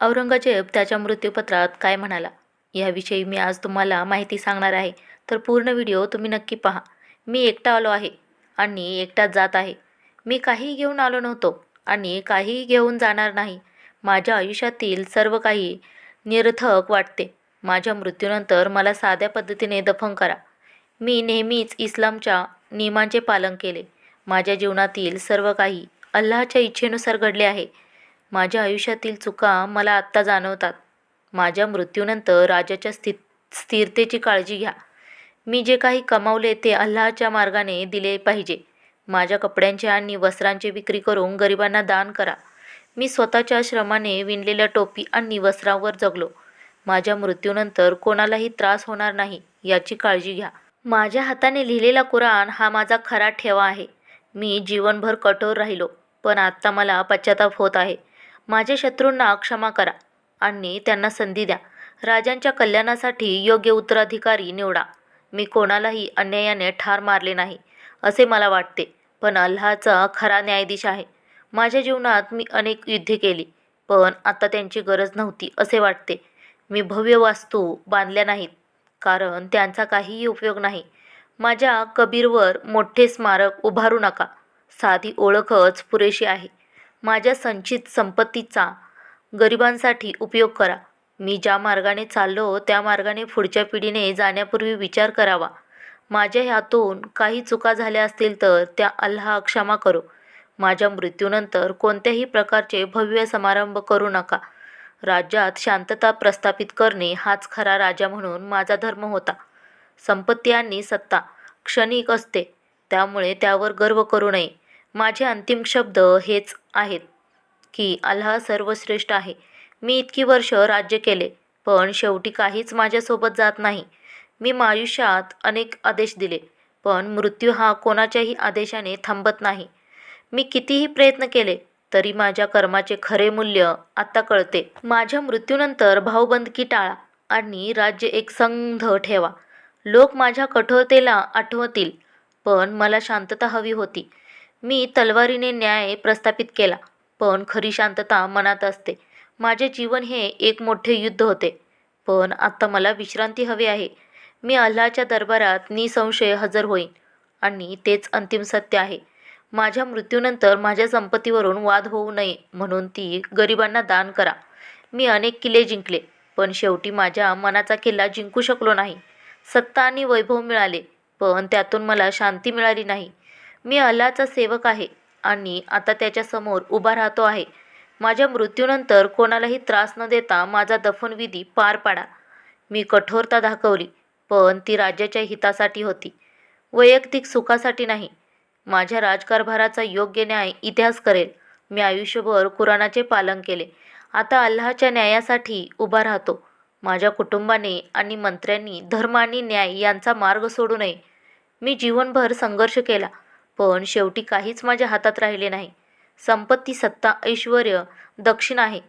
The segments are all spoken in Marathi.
औरंगजेब त्याच्या मृत्यूपत्रात काय म्हणाला? याविषयी मी आज तुम्हाला माहिती सांगणार आहे. तर पूर्ण व्हिडिओ तुम्ही नक्की पहा. मी एकटा आलो आहे आणि एकटाच जात आहे. मी काहीही घेऊन आलो नव्हतो आणि काहीही घेऊन जाणार नाही. माझ्या आयुष्यातील सर्व काही निरर्थक वाटते. माझ्या मृत्यूनंतर मला साध्या पद्धतीने दफन करा. मी नेहमीच इस्लामच्या नियमांचे पालन केले. माझ्या जीवनातील सर्व काही अल्लाच्या इच्छेनुसार घडले आहे. माझ्या आयुष्यातील चुका मला आत्ता जाणवतात. माझ्या मृत्यूनंतर राजाच्या स्थित स्थिरतेची काळजी घ्या. मी जे काही कमावले ते अल्लाहच्या मार्गाने दिले पाहिजे. माझ्या कपड्यांचे आणि वस्त्रांची विक्री करून गरिबांना दान करा. मी स्वतःच्या श्रमाने विणलेल्या टोपी आणि वस्त्रावर जगलो. माझ्या मृत्यूनंतर कोणालाही त्रास होणार नाही याची काळजी घ्या. माझ्या हाताने लिहिलेला कुराण हा माझा खरा ठेवा आहे. मी जीवनभर कठोर राहिलो पण आत्ता मला पश्चाताप होत आहे. माझ्या शत्रूंना क्षमा करा आणि त्यांना संधी द्या. राजांच्या कल्याणासाठी योग्य उत्तराधिकारी निवडा. मी कोणालाही अन्यायाने ठार मारले नाही असे मला वाटते पण अल्लाचा खरा न्यायाधीश आहे. माझ्या जीवनात मी अनेक युद्धे केली पण आता त्यांची गरज नव्हती असे वाटते. मी भव्य वास्तू बांधल्या नाहीत कारण त्यांचा काहीही उपयोग नाही. माझ्या कबीरवर मोठे स्मारक उभारू नका. साधी ओळखच पुरेशी आहे. माझ्या संचित संपत्तीचा गरिबांसाठी उपयोग करा. मी ज्या मार्गाने चाललो त्या मार्गाने पुढच्या पिढीने जाण्यापूर्वी विचार करावा. माझ्या ह्यातून काही चुका झाल्या असतील तर त्या अल्लाह क्षमा करो. माझ्या मृत्यूनंतर कोणत्याही प्रकारचे भव्य समारंभ करू नका. राज्यात शांतता प्रस्थापित करणे हाच खरा राजा म्हणून माझा धर्म होता. संपत्ती आणि सत्ता क्षणिक असते त्यामुळे त्यावर गर्व करू नये. माझे अंतिम शब्द हेच आहेत की अल्हा सर्वश्रेष्ठ आहे. मी इतकी वर्ष राज्य केले पण शेवटी काहीच माझ्यासोबत जात नाही. मी आयुष्यात अनेक आदेश दिले पण मृत्यू हा कोणाच्याही आदेशाने थांबत नाही. मी कितीही प्रयत्न केले तरी माझ्या कर्माचे खरे मूल्य आत्ता कळते. माझ्या मृत्यूनंतर भाऊबंदकी टाळा आणि राज्य एक संध ठेवा. लोक माझ्या कठोरतेला आठवतील पण मला शांतता हवी होती. मी तलवारीने न्याय प्रस्थापित केला पण खरी शांतता मनात असते. माझे जीवन हे एक मोठे युद्ध होते पण आत्ता मला विश्रांती हवी आहे. मी अल्लाच्या दरबारात निसंशय हजर होईन आणि तेच अंतिम सत्य आहे. माझ्या मृत्यूनंतर माझ्या संपत्तीवरून वाद होऊ नये म्हणून ती गरिबांना दान करा. मी अनेक किल्ले जिंकले पण शेवटी माझ्या मनाचा किल्ला जिंकू शकलो नाही. सत्ता आणि वैभव मिळाले पण त्यातून मला शांती मिळाली नाही. मी अल्लाचा सेवक आहे आणि आता त्याच्यासमोर उभा राहतो आहे. माझ्या मृत्यूनंतर कोणालाही त्रास न देता माझा दफनविधी पार पाडा. मी कठोरता दाखवली पण ती राज्याच्या हितासाठी होती. वैयक्तिक सुखासाठी नाही. माझ्या राजकारभाराचा योग्य न्याय इतिहास करेल. मी आयुष्यभर कुराणाचे पालन केले. आता अल्लाहच्या न्यायासाठी उभा राहतो. माझ्या कुटुंबाने आणि मंत्र्यांनी धर्म आणि न्याय यांचा मार्ग सोडू नये. मी जीवनभर संघर्ष केला. पण शेवटी काहीच माझ्या हातात राहिले नाही. संपत्ती सत्ता ऐश्वर दक्षिण आहे.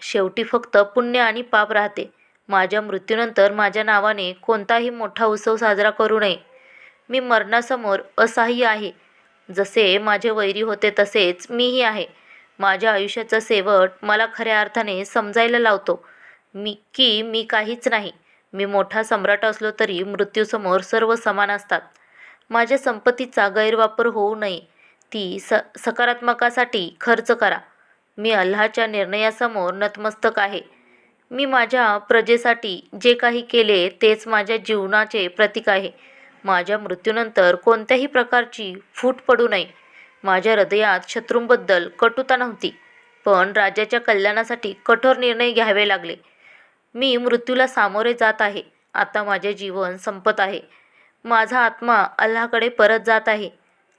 शेवटी फक्त पुण्य आणि पाप राहते. माझ्या मृत्यूनंतर माझ्या नावाने कोणताही मोठा उत्सव साजरा करू नये. मी मरणासमोर असहाय्य आहे. जसे माझे वैरी होते तसेच मीही आहे. माझ्या आयुष्याचा शेवट मला खऱ्या अर्थाने समजायला लावतो. मी की मी काहीच नाही. मी मोठा सम्राट असलो तरी मृत्यूसमोर सर्व समान असतात. माझ्या संपत्तीचा गैरवापर होऊ नये. ती स सकारात्मकासाठी खर्च करा. मी अल्लाच्या निर्णयासमोर नतमस्तक आहे. मी माझ्या प्रजेसाठी जे काही केले तेच माझ्या जीवनाचे प्रतीक आहे. माझ्या मृत्यूनंतर कोणत्याही प्रकारची फूट पडू नये. माझ्या हृदयात शत्रूंबद्दल कटुता नव्हती पण राज्याच्या कल्याणासाठी कठोर निर्णय घ्यावे लागले. मी मृत्यूला सामोरे जात आहे. आता माझे जीवन संपत आहे. माझा आत्मा अल्लाकडे परत जात आहे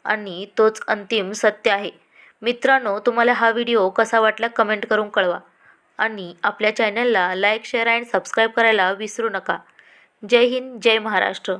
आणि तोच अंतिम सत्य आहे. मित्रांनो तुम्हाला हा व्हिडिओ कसा वाटला कमेंट करून कळवा आणि आपल्या चॅनलला लाईक शेअर अँड सबस्क्राईब करायला विसरू नका. जय हिंद जय महाराष्ट्र.